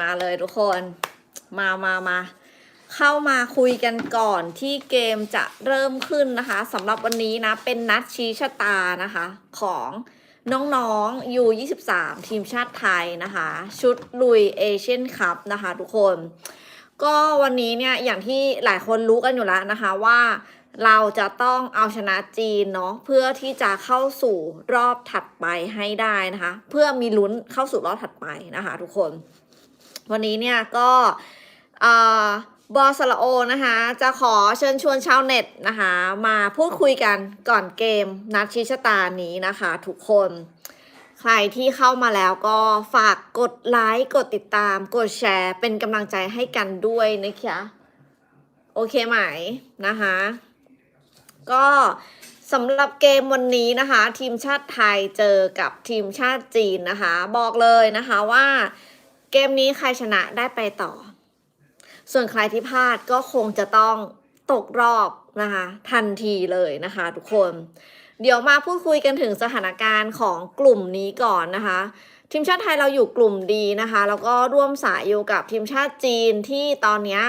มาเลยทุกคน มามามาเข้ามาคุยกันก่อนที่เกมจะเริ่มขึ้นนะคะสำหรับวันนี้นะ เป็นนัดชี้ชะตานะคะ ของน้องๆยู23 ทีมชาติไทยนะคะ ชุดลุยเอเชียนคัพนะคะทุกคน ก็วันนี้เนี่ย อย่างที่หลายคนรู้กันอยู่แล้วนะคะว่าเราจะต้องเอาชนะจีนเนาะเพื่อที่จะเข้าสู่รอบถัดไปให้ได้นะคะ เพื่อมีลุ้นเข้าสู่รอบถัดไปนะคะ ทุกคน วันนี้เนี่ยก็บอสละโอนะคะ จะขอเชิญชวนชาวเน็ตนะคะ มาพูดคุยกันก่อนเกมนัดชิชะตานี้นะคะ ทุกคน ใครที่เข้ามาแล้วก็ฝากกดไลค์กดติดตาม กดแชร์ เป็นกำลังใจให้กันด้วยนะคะโอเคไหมนะคะ ก็สำหรับเกมวันนี้นะคะ ทีมชาติไทยเจอกับทีมชาติจีนนะคะ บอกเลยนะคะว่า เกมนี้ใครชนะได้ไปต่อ ส่วนใครที่พลาดก็คงจะต้องตกรอบนะคะ ทันทีเลยนะคะ ทุกคน เดี๋ยวมาพูดคุยกันถึงสถานการณ์ของกลุ่มนี้ก่อนนะคะ ทีมชาติไทยเราอยู่กลุ่มดีนะคะ แล้วก็ร่วมสายอยู่กับทีมชาติจีนที่ตอนนี้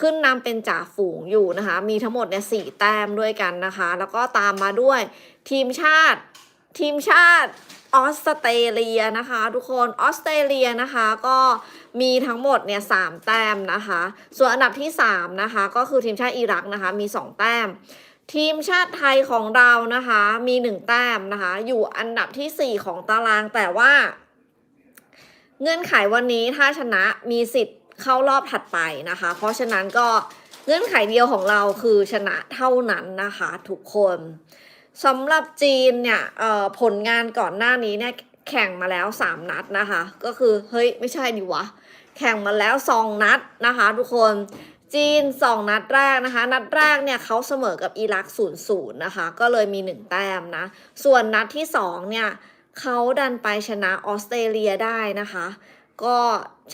ขึ้นนำเป็นจ่าฝูงอยู่นะคะ มีทั้งหมดเนี่ยสี่แต้มด้วยกันนะคะ แล้วก็ตามมาด้วยทีมชาติ ทีมชาติออสเตรเลียนะคะ ทุกคนออสเตรเลียนะคะก็มีทั้งหมดเนี่ยสามแต้มนะคะ ส่วนอันดับที่สามนะคะก็คือทีมชาติอิรักนะคะมีสองแต้ม ทีมชาติไทยของเรานะคะมีหนึ่งแต้มนะคะ อยู่อันดับที่สี่ของตารางแต่ว่า เงื่อนไขวันนี้ถ้าชนะมีสิทธิ์เข้ารอบถัดไปนะคะ เพราะฉะนั้นก็เงื่อนไขเดียวของเราคือชนะเท่านั้นนะคะ ทุกคน สำหรับจีนเนี่ยผลงานก่อนหน้านี้เนี่ยแข่งมาแล้ว 3 นัดนะคะ ก็คือเฮ้ยไม่ใช่ดิวะ แข่งมาแล้ว 2 นัดนะคะ ทุกคนจีน 2 นัดแรกนะคะ นัดแรกเนี่ยเขาเสมอกับอิรัก0 0นะคะ ก็เลยมี 1 แต้มนะ ส่วนนัดที่ 2 เนี่ยเขาดันไปชนะออสเตรเลียได้นะคะ ก็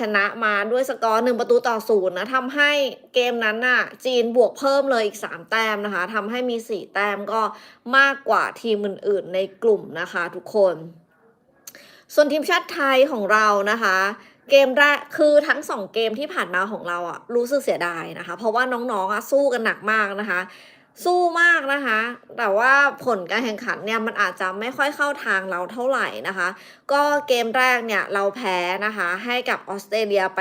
ชนะมาด้วยสกอร์หนึ่งประตูต่อศูนย์นะทำให้เกมนั้นน่ะ จีนบวกเพิ่มเลยอีก 3 แต้มนะคะทำให้มี 4 แต้มก็มากกว่าทีมอื่นๆในกลุ่มนะคะทุกคน ส่วนทีมชาติไทยของเรานะคะ เกมแรกคือทั้งสองเกมที่ผ่านมาของเราอะรู้สึกเสียดายนะคะ เพราะว่าน้องๆอะสู้กันหนักมากนะคะ สู้มากนะคะ แต่ว่าผลการแข่งขันเนี่ยมันอาจจะไม่ค่อยเข้าทางเราเท่าไหร่นะคะ ก็เกมแรกเนี่ยเราแพ้นะคะให้กับออสเตรเลียไป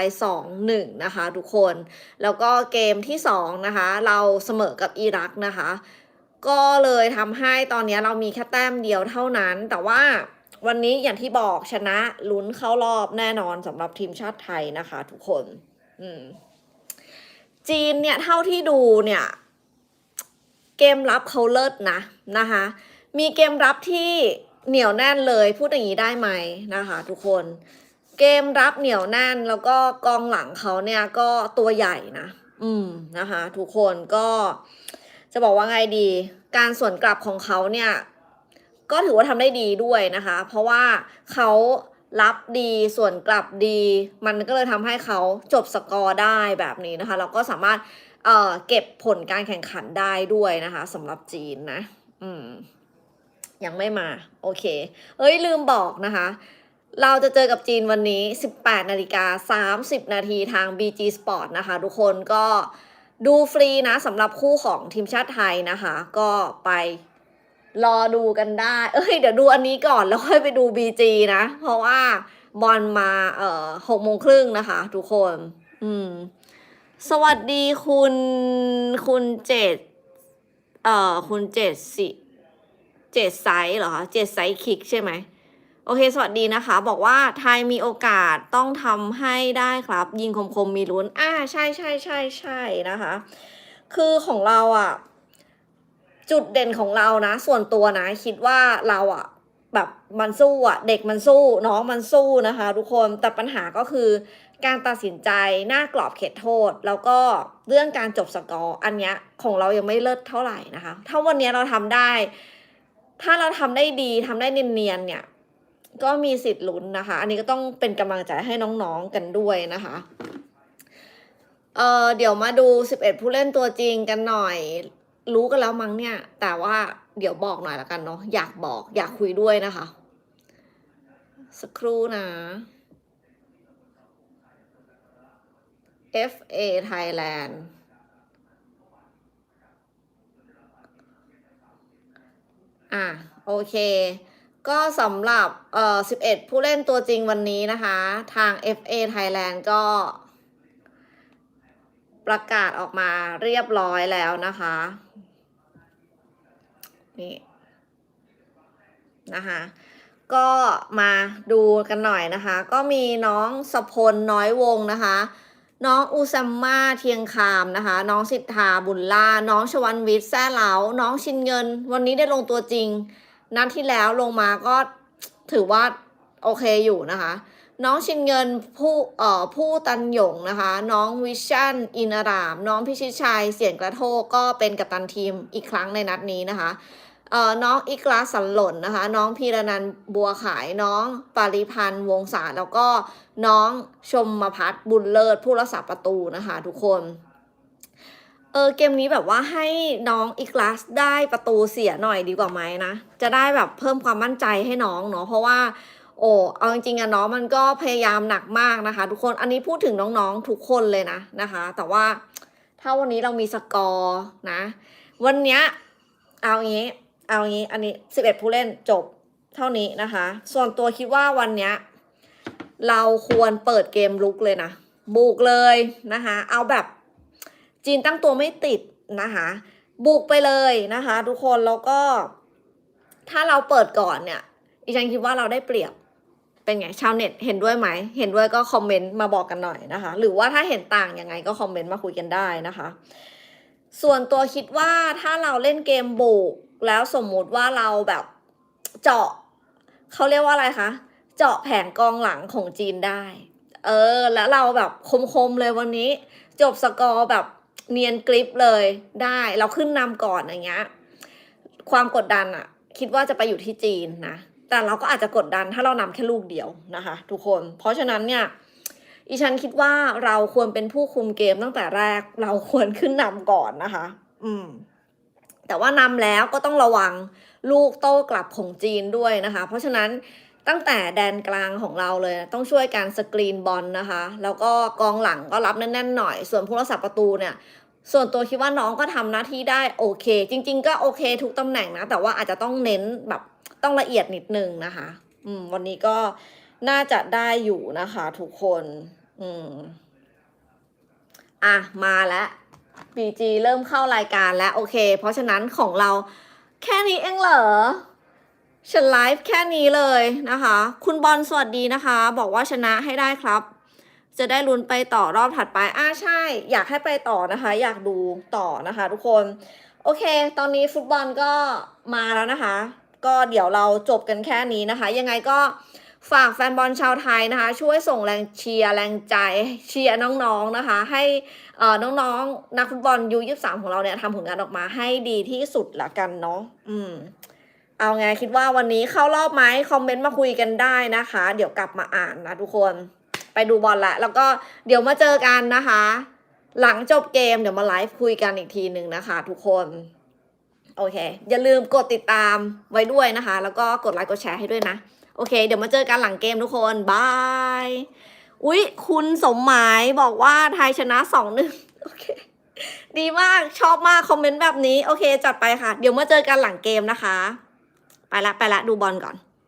2-1 นะคะทุกคน แล้วก็เกมที่2นะคะเราเสมอกับอิรักนะคะ ก็เลยทำให้ตอนนี้เรามีแค่แต้มเดียวเท่านั้น แต่ว่าวันนี้อย่างที่บอกชนะลุ้นเข้ารอบแน่นอนสำหรับทีมชาติไทยนะคะ ทุกคนอืมจีนเนี่ยเท่าที่ดูเนี่ย เกมรับเขาเลิศนะนะคะ มีเกมรับที่เหนียวแน่นเลยพูดอย่างนี้ได้ไหมนะคะทุกคน เกมรับเหนียวแน่นแล้วก็กองหลังเขาเนี่ยก็ตัวใหญ่นะ อืมนะคะทุกคนก็จะบอกว่าไงดี การส่วนกลับของเขาเนี่ย ก็ถือว่าทำได้ดีด้วยนะคะ เพราะว่าเขารับดีส่วนกลับดี มันก็เลยทำให้เขาจบสกอร์ได้แบบนี้นะคะ เราก็สามารถ เอ่อเก็บผลการแข่งขันได้ด้วยนะคะสำหรับจีนนะ อืม ยังไม่มา โอเค เอ้ยลืมบอกนะคะ เราจะเจอกับจีนวันนี้ 18นาฬิกา30 นาทีทาง BG Sport นะคะ ทุกคนก็ดูฟรีนะสำหรับคู่ของทีมชาติไทยนะคะ ก็ไปรอดูกันได้ เอ้ย เดี๋ยวดูอันนี้ก่อนแล้วค่อยไปดู BG นะ เพราะว่าบอลมาเอ่อหกโมงครึ่งนะคะ ทุกคน อืม สวัสดีคุณคุณเจดเอ่อคุณเจดสิเจดไซส์เหรอคะเจดไซส์คิกใช่ไหมโอเค สวัสดีนะคะ บอกว่าไทยมีโอกาสต้องทำให้ได้ครับ ยิงคมคมมีลุ้นอ่าใช่ใช่ใช่ใช่นะคะ คือของเราอะ จุดเด่นของเรานะ ส่วนตัวนะ คิดว่าเราอะ แบบมันสู้อะเด็กมันสู้น้องมันสู้นะคะ ทุกคนแต่ปัญหาก็คือการตัดสินใจหน้ากรอบเขตโทษ แล้วก็เรื่องการจบสกอร์อันเนี้ยของเรายังไม่เลิศเท่าไหร่นะคะ ถ้าวันเนี้ยเราทำได้ ถ้าเราทำได้ดีทำได้เนียนๆเนี่ย ก็มีสิทธิ์ลุ้นนะคะ อันนี้ก็ต้องเป็นกำลังใจให้น้องๆกันด้วยนะคะเออเดี๋ยวมาดู 11 ผู้เล่นตัวจริงกันหน่อย รู้กันแล้วมั้งเนี่ย แต่ว่า เดี๋ยวบอกหน่อยละกันเนาะอยากบอก อยากคุยด้วยนะคะ สักครู่นะ FA Thailand อะ โอเค ก็สำหรับเอ่อ11 ผู้เล่นตัวจริงวันนี้นะคะ ทาง FA Thailand ก็ ประกาศออกมาเรียบร้อยแล้วนะคะ นี่นะคะก็มาดูกันหน่อยนะคะ ก็มีน้องสพลน้อยวงนะคะ น้องอุซัมมาเทียงคามนะคะ น้องสิทธาบุญล่า น้องชวันวิทย์แซ่เหลา น้องชินเงิน วันนี้ได้ลงตัวจริง นัดที่แล้วลงมาก็ถือว่าโอเคอยู่นะคะ น้องชินเงินผู้เอ่อผู้ตันหยงนะคะ น้องวิชั่นอินาราม น้องพิชิตชัยเสียงกระโทกก็เป็นกัปตันทีมอีกครั้งในนัดนี้นะคะเอ่อน้องอิกลาสันหล่นนะคะ น้องพีรนันบัวขายน้องปาริพันธ์วงศาแล้วก็น้องชมมาพัฒน์บุญเลิศผู้รักษาประตูนะคะ ทุกคนเออเกมนี้แบบว่าให้น้องอีกลาสได้ประตูเสียหน่อยดีกว่าไหมนะ จะได้แบบเพิ่มความมั่นใจให้น้องเนาะเพราะว่า โอ้เอาจริงๆอะน้องมันก็พยายามหนักมากนะคะ ทุกคนอันนี้พูดถึงน้องๆทุกคนเลยนะนะคะ แต่ว่าถ้าวันนี้เรามีสกอร์นะ วันเนี้ยเอางี้ เอางี้อันนี้สิบเอ็ดผู้เล่นจบเท่านี้นะคะ ส่วนตัวคิดว่าวันเนี้ยเราควรเปิดเกมลุกเลยนะบุกเลยนะคะ เอาแบบจีนตั้งตัวไม่ติดนะคะบุกไปเลยนะคะ ทุกคนแล้วก็ ถ้าเราเปิดก่อนเนี่ยอีฉันคิดว่าเราได้เปรียบ เป็นไงชาวเน็ตเห็นด้วยไหม เห็นด้วยก็คอมเมนต์มาบอกกันหน่อยนะคะ หรือว่าถ้าเห็นต่างยังไงก็คอมเมนต์มาคุยกันได้นะคะ ส่วนตัวคิดว่าถ้าเราเล่นเกมบุกแล้วสมมุติว่าเราแบบเจาะเขาเรียกว่าอะไรคะเจาะแผงกองหลังของจีนได้ เออ แล้วเราแบบคมๆเลยวันนี้ จบสกอร์แบบเนียนกริปเลยได้เราขึ้นนำก่อนอย่างเงี้ยความกดดันอะคิดว่าจะไปอยู่ที่จีนนะ แต่เราก็อาจจะกดดันถ้าเรานำแค่ลูกเดียวนะคะ ทุกคน เพราะฉะนั้นเนี่ยอีฉันคิดว่าเราควรเป็นผู้คุมเกมตั้งแต่แรก เราควรขึ้นนำก่อนนะคะ อืม แต่ว่านำแล้วก็ต้องระวังลูกโต้กลับของจีนด้วยนะคะ เพราะฉะนั้นตั้งแต่แดนกลางของเราเลย ต้องช่วยการสกรีนบอลนะคะ แล้วก็กองหลังก็รับแน่นๆหน่อย ส่วนผู้รักษาประตูเนี่ย ส่วนตัวคิดว่าน้องก็ทำหน้าที่ได้โอเค จริง ๆ ก็โอเคทุกตำแหน่งนะ แต่ว่าอาจจะต้องเน้นแบบ ต้องละเอียดนิดนึงนะคะ อืม วันนี้ก็น่าจะได้อยู่นะคะ ทุกคน อืม อะ มาแล้ว BG เริ่มเข้ารายการแล้ว โอเค เพราะฉะนั้นของเราแค่นี้เองเหรอฉันไลฟ์แค่นี้เลยนะคะ คุณบอลสวัสดีนะคะ บอกว่าชนะให้ได้ครับ จะได้ลุ้นไปต่อรอบถัดไปอ่าใช่ อยากให้ไปต่อนะคะ อยากดูต่อนะคะ ทุกคน โอเค ตอนนี้ฟุตบอลก็มาแล้วนะคะ ก็เดี๋ยวเราจบกันแค่นี้นะคะ ยังไงก็ฝากแฟนบอลชาวไทยนะคะ ช่วยส่งแรงเชียร์แรงใจเชียร์น้องๆนะคะ ให้น้องๆนักฟุตบอลยูยี่สามของเราเนี่ยทำผลงานออกมาให้ดีที่สุดละกันเนาะอืมเอาไงคิดว่าวันนี้เข้ารอบไหมคอมเมนต์มาคุยกันได้นะคะ เดี๋ยวกลับมาอ่านนะทุกคนไปดูบอลละแล้วก็เดี๋ยวมาเจอกันนะคะ หลังจบเกมเดี๋ยวมาไลฟ์คุยกันอีกทีหนึ่งนะคะ ทุกคน โอเค อย่าลืมกดติดตามไว้ด้วยนะคะ แล้วก็กดไลค์กดแชร์ให้ด้วยนะ โอเค เดี๋ยวมาเจอกันหลังเกมทุกคนบายอุ๊ย คุณสมหมายบอกว่าไทยชนะสองหนึ่งโอเค ดีมากชอบมาก คอมเมนต์แบบนี้ โอเค จัดไปค่ะ เดี๋ยวมาเจอกันหลังเกมนะคะ ไปละ ไปละ ดูบอลก่อน